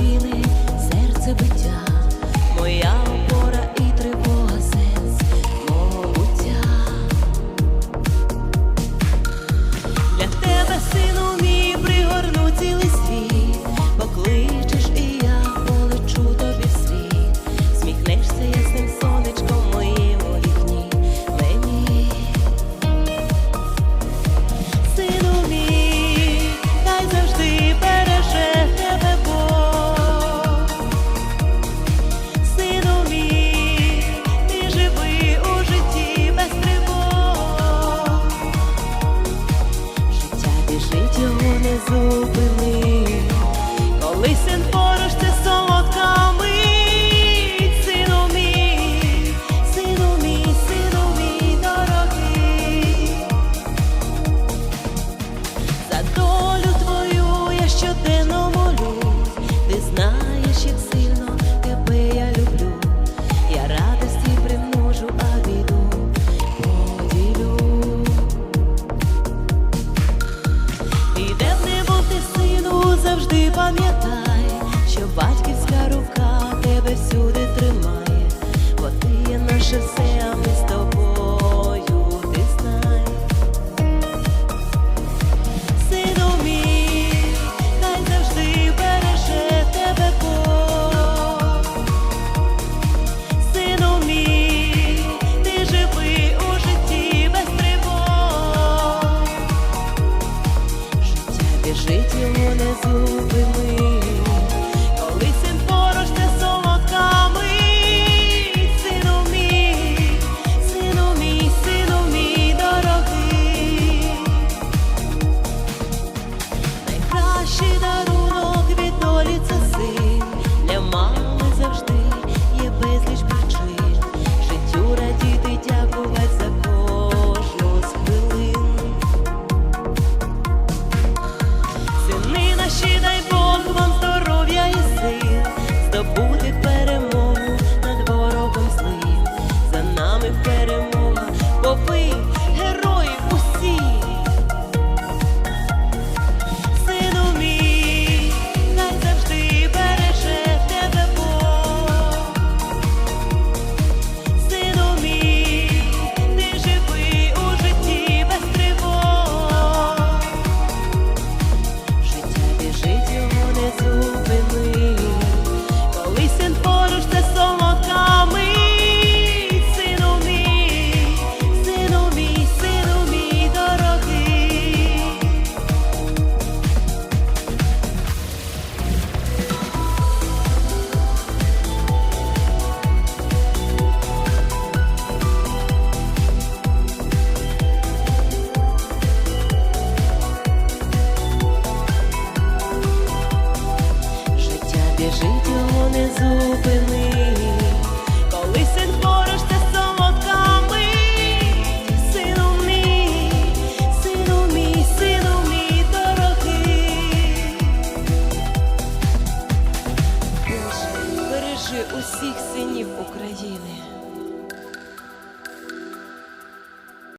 feeling. пам'ятай, що батьківська рука тебе всюди тримає, бо ти є наше все. біжить йому не зупини, коли син поруч сину мій, сину мій, сину мій дорогий, найкращий. не зупини, коли син сину мій, сину мій, сину мій бережи усіх синів України.